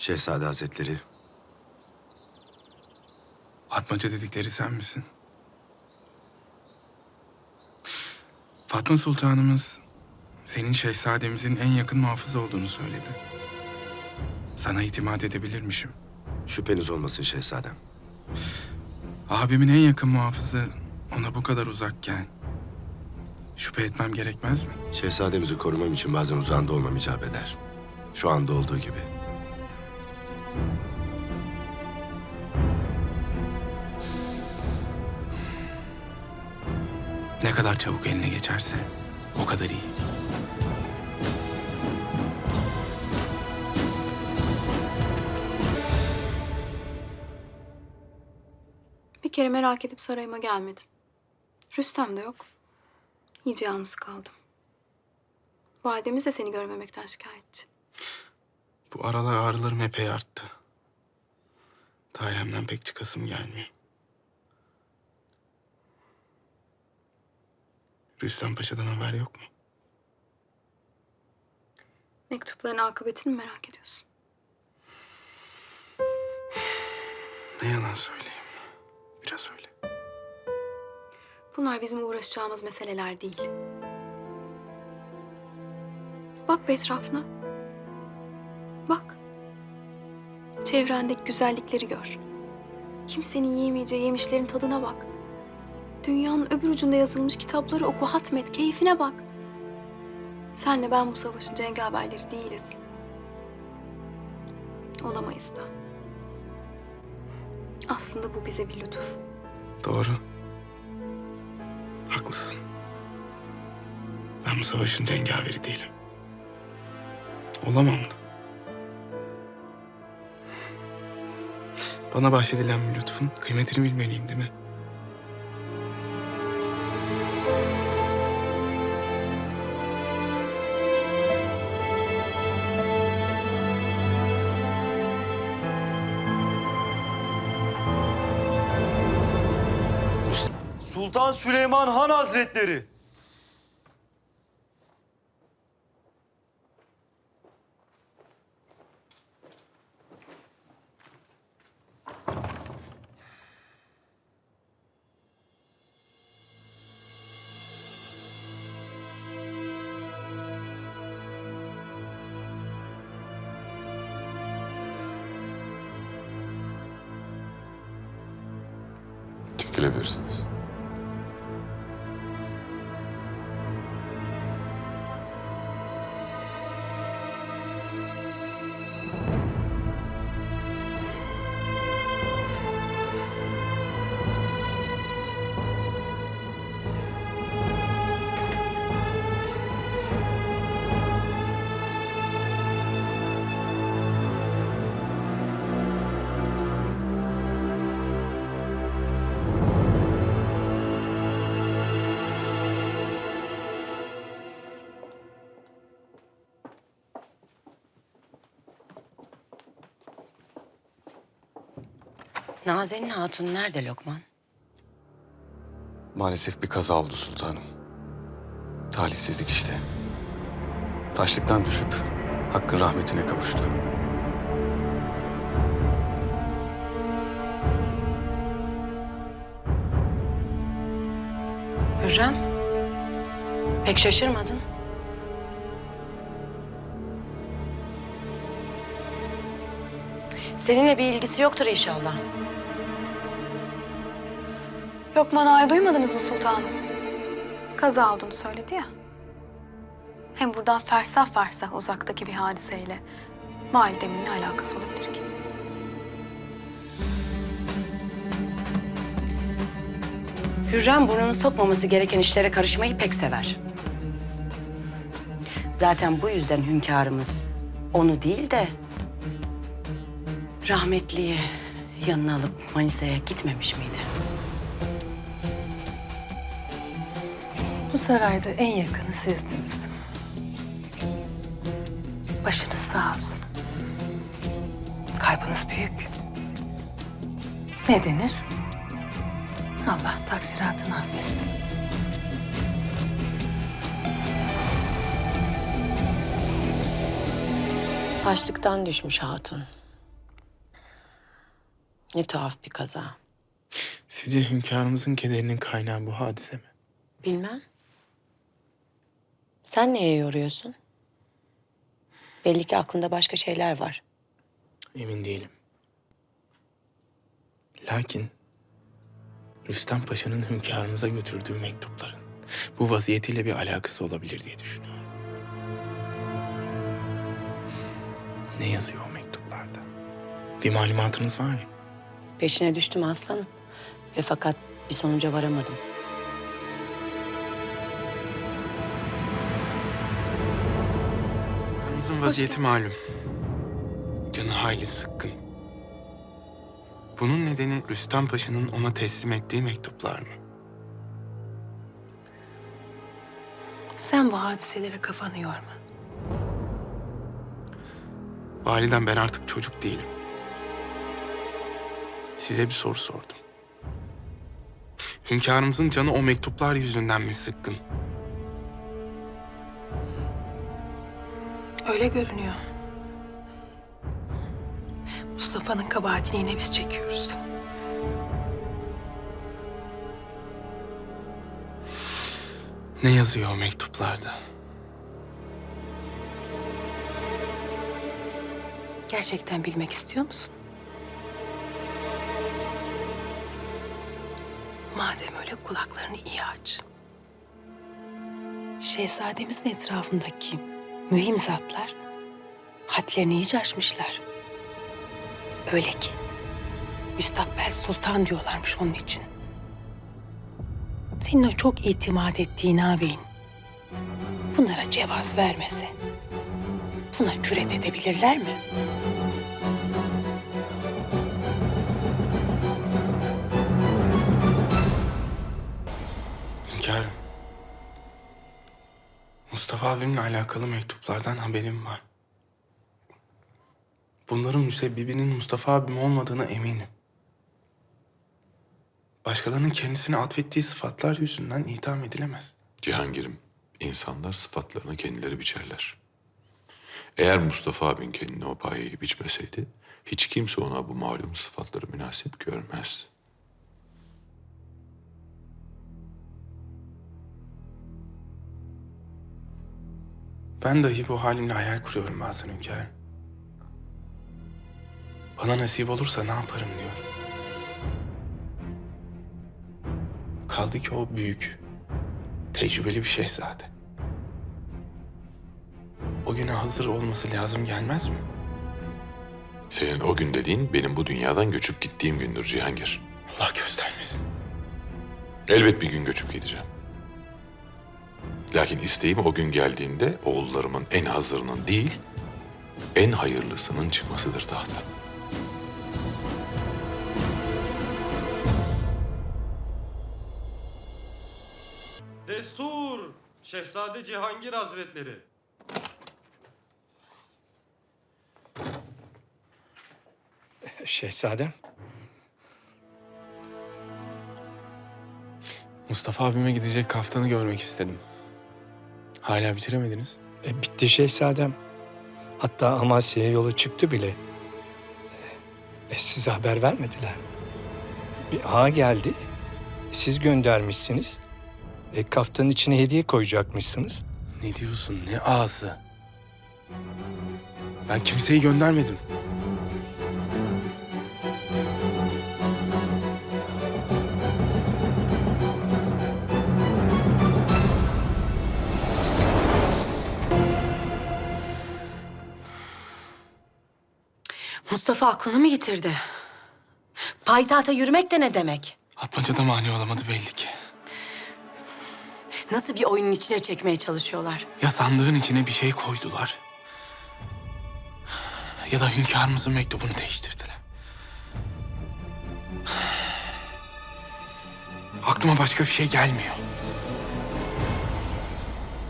Şehzade Hazretleri, Fatmaca dedikleri sen misin? Fatma Sultanımız senin şehzademizin en yakın muhafızı olduğunu söyledi. Sana itimat edebilirmişim. şüpheniz olmasın şehzadem. Abimin en yakın muhafızı ona bu kadar uzakken şüphe etmem gerekmez mi? Şehzademizi korumam için bazen uzağında olmam icap eder. Şu anda olduğu gibi. Ne kadar çabuk eline geçerse o kadar iyi. Bir kere merak edip sarayıma gelmedin. Rüstem de yok. İyice yalnız kaldım. Validemiz de seni görmemekten şikayetçi. Bu aralar ağrılarım epey arttı. Dairemden pek çıkasım gelmiyor. Rüstem Paşa'dan haber yok mu? Mektupların akıbetini mi merak ediyorsun? Ne yalan söyleyeyim. Biraz öyle. Bunlar bizim uğraşacağımız meseleler değil. Bak bir etrafına. Bak. Çevrendeki güzellikleri gör. Kimsenin yiyemeyeceği yemişlerin tadına bak. Dünyanın öbür ucunda yazılmış kitapları oku, hatmet, keyfine bak. Senle ben bu savaşın cengaverleri değiliz. Olamayız da. Aslında bu bize bir lütuf. Doğru. Haklısın. Ben bu savaşın cengaveri değilim. Olamam da. Bana bahşedilen bir lütfun kıymetini bilmeliyim değil mi? Sultan Süleyman Han Hazretleri. Çekilebilirsiniz. Nazenin Hatun nerede Lokman? Maalesef bir kaza oldu sultanım. Talihsizlik işte. Taşlıktan düşüp hakkın rahmetine kavuştu. Hürrem. Pek şaşırmadın. Seninle bir ilgisi yoktur inşallah. Lokman Ağa'yı duymadınız mı sultanım? Kaza olduğunu söyledi ya. Hem buradan fersah fersah uzaktaki bir hadiseyle validemin ne alakası olabilir ki? Hürrem burnunu sokmaması gereken işlere karışmayı pek sever. Zaten bu yüzden hünkârımız onu değil de rahmetliyi yanına alıp Manisa'ya gitmemiş miydi? Bu sarayda en yakını sizdiniz. Başınız sağ olsun. Kaybınız büyük. Ne denir? Allah taksiratını affetsin. Taşlıktan düşmüş hatun. Ne tuhaf bir kaza. Sizce hünkârımızın kederinin kaynağı bu hadise mi? Bilmem. Sen neye yoruyorsun? Belli ki aklında başka şeyler var. Emin değilim. Lakin Rüstem Paşa'nın hünkârımıza götürdüğü mektupların bu vaziyetiyle bir alakası olabilir diye düşünüyorum. Ne yazıyor o mektuplarda? Bir malumatınız var mı? Peşine düştüm aslanım. Ve fakat bir sonuca varamadım. Hanımızın vaziyeti malum. Canı hayli sıkkın. Bunun nedeni Rüstem Paşa'nın ona teslim ettiği mektuplar mı? Sen bu hadiselere kafanı yorma. Validem ben artık çocuk değilim. Size bir soru sordum. Hünkârımızın canı o mektuplar yüzünden mi sıkkın? Öyle görünüyor. Mustafa'nın kabahatini yine biz çekiyoruz. Ne yazıyor o mektuplarda? Gerçekten bilmek istiyor musun? Madem öyle kulaklarını iyi aç. Şehzademizin etrafındaki mühim zatlar hadlerini iyice aşmışlar. Öyle ki müstakbel sultan diyorlarmış onun için. Senin o çok itimat ettiğin ağabeyin bunlara cevaz vermese buna cüret edebilirler mi? Mustafa abimle alakalı mektuplardan haberim var. Bunların müsebbibinin Mustafa abim olmadığına eminim. Başkalarının kendisine atfettiği sıfatlar yüzünden itham edilemez. Cihangir'im, insanlar sıfatlarını kendileri biçerler. Eğer Mustafa abin kendine o payeyi biçmeseydi, hiç kimse ona bu malum sıfatları münasip görmezdi. Ben dahi bu halimle hayal kuruyorum bazen hünkârım. Bana nasip olursa ne yaparım diyorum. Kaldı ki o büyük, tecrübeli bir şehzade. O güne hazır olması lazım gelmez mi? Senin o gün dediğin benim bu dünyadan göçüp gittiğim gündür Cihangir. Allah göstermesin. Elbet bir gün göçüp gideceğim. Lakin isteğim o gün geldiğinde oğullarımın en hazırının değil, en hayırlısının çıkmasıdır tahta. Destur! Şehzade Cihangir Hazretleri. Şehzadem. Mustafa abime gidecek kaftanı görmek istedim. Hala bitiremediniz. E, bitti şehzadem. Hatta Amasya'ya yolu çıktı bile. E, size haber vermediler. Bir ağa geldi. Siz göndermişsiniz. E, kaftanın içine hediye koyacakmışsınız. Ne diyorsun? Ne ağzı? Ben kimseyi göndermedim. Aklını mı yitirdi? Payitahta yürümek de ne demek? Atmaca da mani olamadı belli ki. Nasıl bir oyunun içine çekmeye çalışıyorlar? Ya sandığın içine bir şey koydular. Ya da hünkârımızın mektubunu değiştirdiler. Aklıma başka bir şey gelmiyor.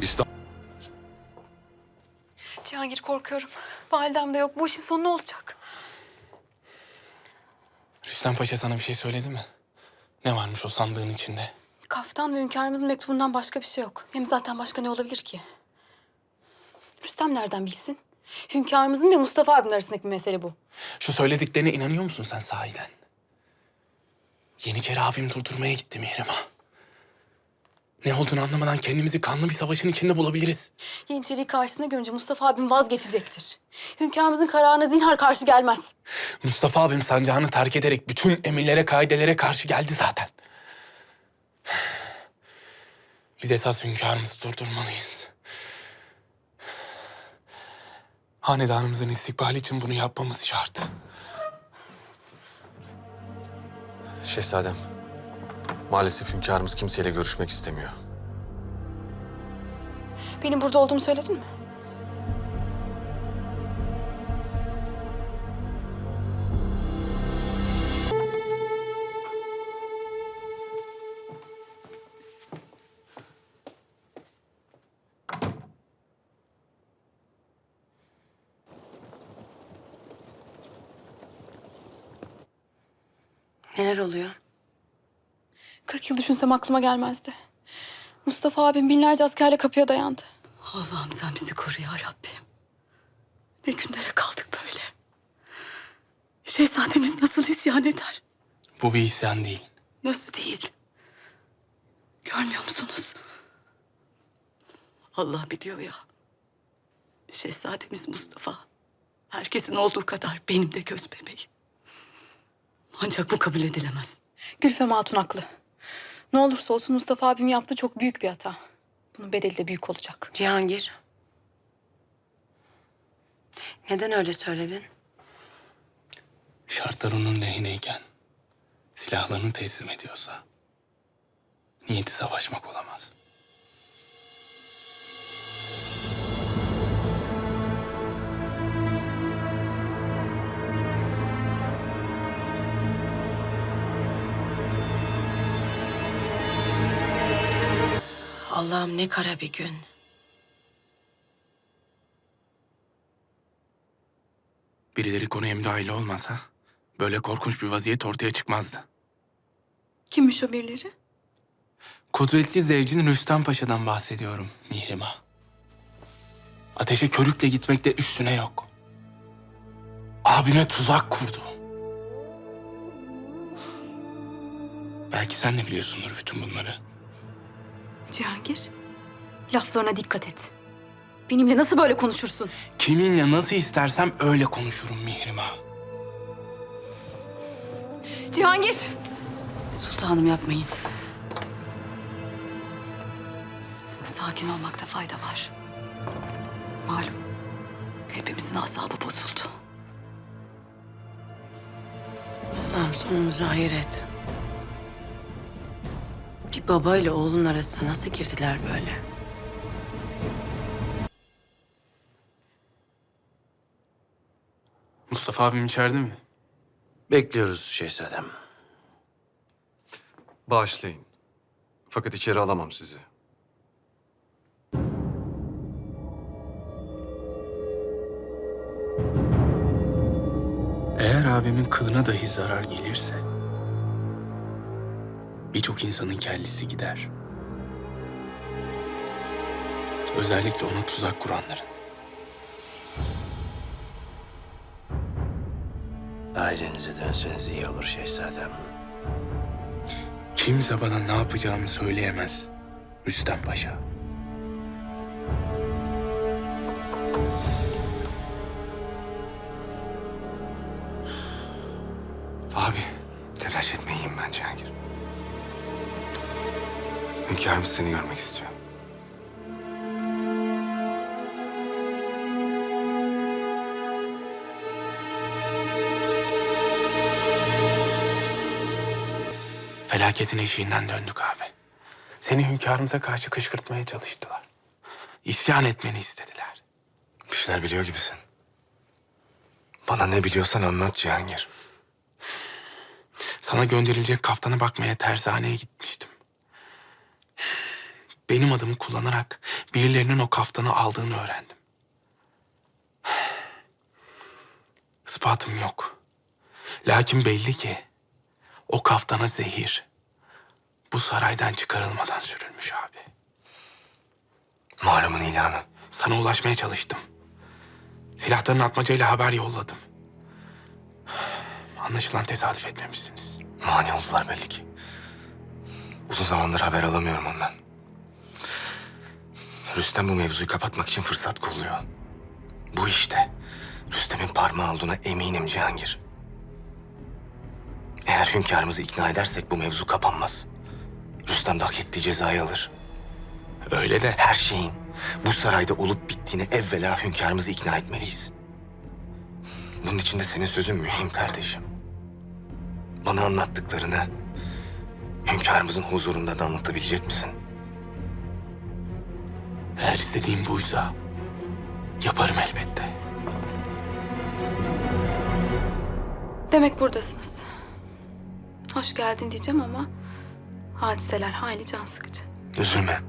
İstanbul Cihangir korkuyorum. Validem de yok. Bu işin sonu ne olacak? Rüstem Paşa sana bir şey söyledi mi? Ne varmış o sandığın içinde? Kaftan ve hünkârımızın mektubundan başka bir şey yok. Hem zaten başka ne olabilir ki? Rüstem nereden bilsin? Hünkârımızın ve Mustafa abinin arasındaki bir mesele bu. Şu söylediklerine inanıyor musun sen sahiden? Yeniçeri abim durdurmaya gitti Mihrimah. Ne olduğunu anlamadan kendimizi kanlı bir savaşın içinde bulabiliriz. Yeniçeri'yi karşısına görünce Mustafa abim vazgeçecektir. Hünkârımızın kararına zinhar karşı gelmez. Mustafa abim sancağını terk ederek bütün emirlere, kaidelere karşı geldi zaten. Biz esas hünkârımızı durdurmalıyız. Hanedanımızın istikbali için bunu yapmamız şart. Şehzadem, maalesef hünkârımız kimseyle görüşmek istemiyor. Benim burada olduğumu söyledin mi? Neler oluyor? Kırk yıl düşünsem aklıma gelmezdi. Mustafa abim binlerce askerle kapıya dayandı. Allah'ım sen bizi koru ya Rabbim. Ne günlere kaldık böyle. Şehzademiz nasıl isyan eder? Bu bir isyan değil. Nasıl değil? Görmüyor musunuz? Allah biliyor ya. Şehzademiz Mustafa. Herkesin olduğu kadar benim de göz bebeğim. Ancak bu kabul edilemez. Gülfem Hatun haklı. Ne olursa olsun Mustafa abim yaptı çok büyük bir hata. Bunun bedeli de büyük olacak. Cihangir. Neden öyle söyledin? Şartlar onun lehineyken silahlarını teslim ediyorsa niyeti savaşmak olamaz. Allah'ım ne kara bir gün. Birileri konuya müdahale olmasa böyle korkunç bir vaziyet ortaya çıkmazdı. Kimmiş o birileri? Kudretli zevcin Rüstem Paşa'dan bahsediyorum Mihrimah. Ateşe körükle gitmekte üstüne yok. Abime tuzak kurdu. Belki sen de biliyorsundur bütün bunları. Cihangir, laflarına dikkat et. Benimle nasıl böyle konuşursun? Kiminle nasıl istersem öyle konuşurum Mihrimah. Cihangir! Sultanım yapmayın. Sakin olmakta fayda var. Malum hepimizin asabı bozuldu. Allah'ım sonumuzu hayır et. Bir baba ile oğlun arasına nasıl girdiler böyle? Mustafa abim içeride mi? Bekliyoruz şehzadem. Bağışlayın. Fakat içeri alamam sizi. Eğer abimin kılına dahi zarar gelirse... ...birçok insanın kellesi gider. Özellikle ona tuzak kuranların. Ailenize dönseniz iyi olur şehzadem. Kimse bana ne yapacağımı söyleyemez Rüstem Paşa. Hünkârımız seni görmek istiyor. Felaketin eşiğinden döndük abi. Seni hünkârımıza karşı kışkırtmaya çalıştılar. İsyan etmeni istediler. Bir şeyler biliyor gibisin. Bana ne biliyorsan anlat Cihangir. Sana gönderilecek kaftana bakmaya tersaneye gitmiştim. Benim adımı kullanarak birilerinin o kaftanı aldığını öğrendim. Ispatım yok. Lakin belli ki o kaftana zehir bu saraydan çıkarılmadan sürülmüş abi. Malumun ilanı. Sana ulaşmaya çalıştım. Silahlarını atmacayla haber yolladım. Anlaşılan tesadüf etmemişsiniz. Mani oldular belli ki. Uzun zamandır haber alamıyorum ondan. Rüstem bu mevzuyu kapatmak için fırsat kolluyor. Bu işte Rüstem'in parmağı olduğuna eminim Cihangir. Eğer hünkârımızı ikna edersek bu mevzu kapanmaz. Rüstem de hak ettiği cezayı alır. Öyle de her şeyin bu sarayda olup bittiğini evvela hünkârımızı ikna etmeliyiz. Bunun için de senin sözün mühim kardeşim. Bana anlattıklarını hünkârımızın huzurunda da anlatabilecek misin? Eğer istediğim buysa yaparım elbette. Demek buradasınız. Hoş geldin diyeceğim ama hadiseler hayli can sıkıcı. Üzülme.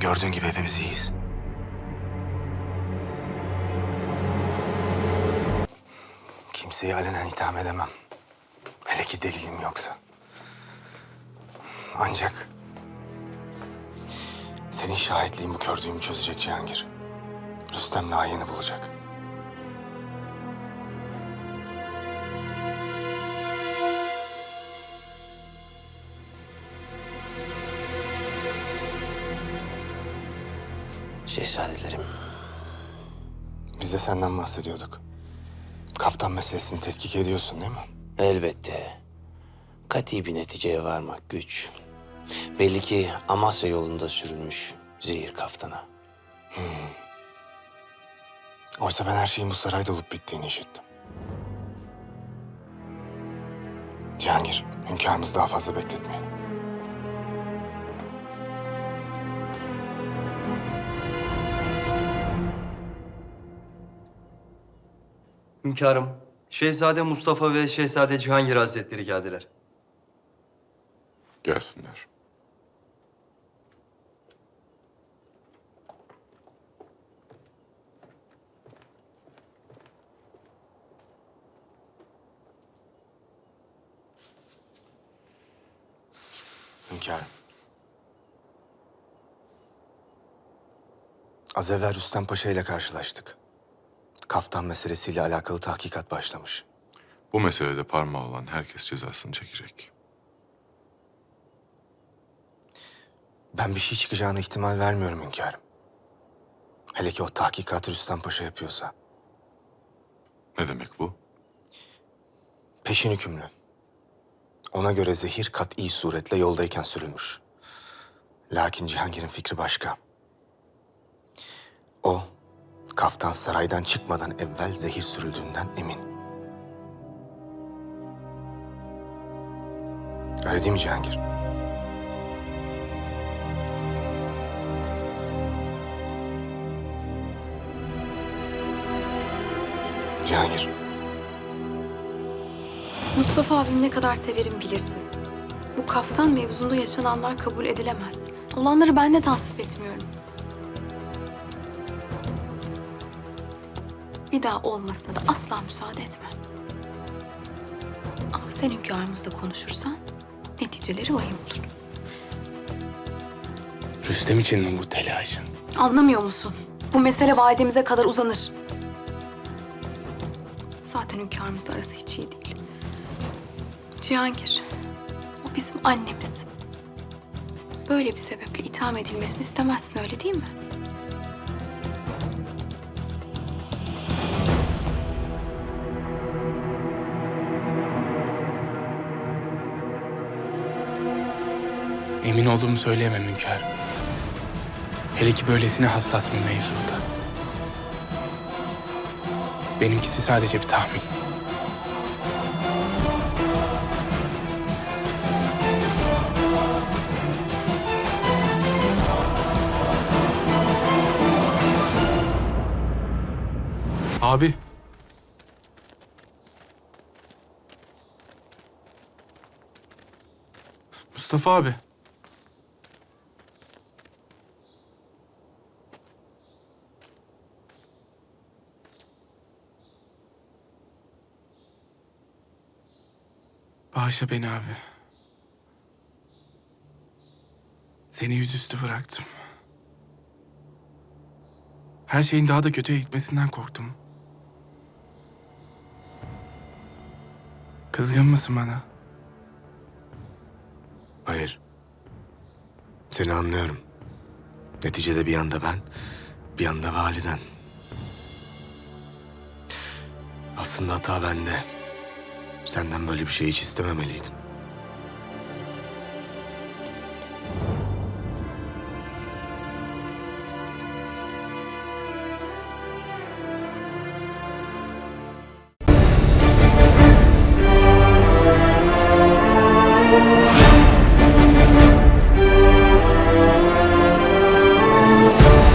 Gördüğün gibi hepimiz iyiyiz. Kimseyi alenen itham edemem. Hele ki delilim yoksa. Ancak... Senin şahitliğin bu gördüğümü çözecek Cihangir. Rüstem layığını bulacak. Şehzadelerim, Biz de senden bahsediyorduk. Kaftan meselesini tetkik ediyorsun değil mi? elbette kati bir neticeye varmak güç. Belli ki Amasya yolunda sürülmüş zehir kaftana. Oysa ben her şeyin bu sarayda olup bittiğini işittim. Cihangir, hünkârımızı daha fazla bekletmeyin. Hünkârım, Şehzade Mustafa ve Şehzade Cihangir Hazretleri geldiler. Gelsinler. Hünkârım. Az evvel Rüstem Paşa ile karşılaştık. Kaftan meselesiyle alakalı tahkikat başlamış. Bu meselede parmağı olan herkes cezasını çekecek. Ben bir şey çıkacağına ihtimal vermiyorum hünkârım. Hele ki o tahkikatı Rüstem Paşa yapıyorsa. Ne demek bu? Peşin hükümlü. Ona göre zehir kat'i suretle yoldayken sürülmüş. Lakin Cihangir'in fikri başka. O, kaftan saraydan çıkmadan evvel zehir sürüldüğünden emin. Öyle değil mi Cihangir? Cihangir. Mustafa abim ne kadar severim bilirsin. Bu kaftan mevzunda yaşananlar kabul edilemez. Olanları ben de tasvip etmiyorum. Bir daha olmasına da asla müsaade etmem. Ama sen hünkârımızla konuşursan neticeleri vahim olur. Rüstem için mi bu telaşın? Anlamıyor musun? Bu mesele validemize kadar uzanır. Zaten hünkârımızla arası hiç iyi değil. Cihangir, o bizim annemiz. Böyle bir sebeple itham edilmesini istemezsin öyle değil mi? Emin olduğumu söyleyemem hünkârım. Hele ki böylesine hassas bir mevzuda. Benimkisi sadece bir tahmin. Abi. Mustafa abi. Bağışla beni abi. Seni yüzüstü bıraktım. Her şeyin daha da kötüye gitmesinden korktum. Kızgın mısın bana? Hayır. Seni anlıyorum. Neticede bir yanda ben, bir yanda validen. Aslında hata bende. Senden böyle bir şey hiç istememeliydim.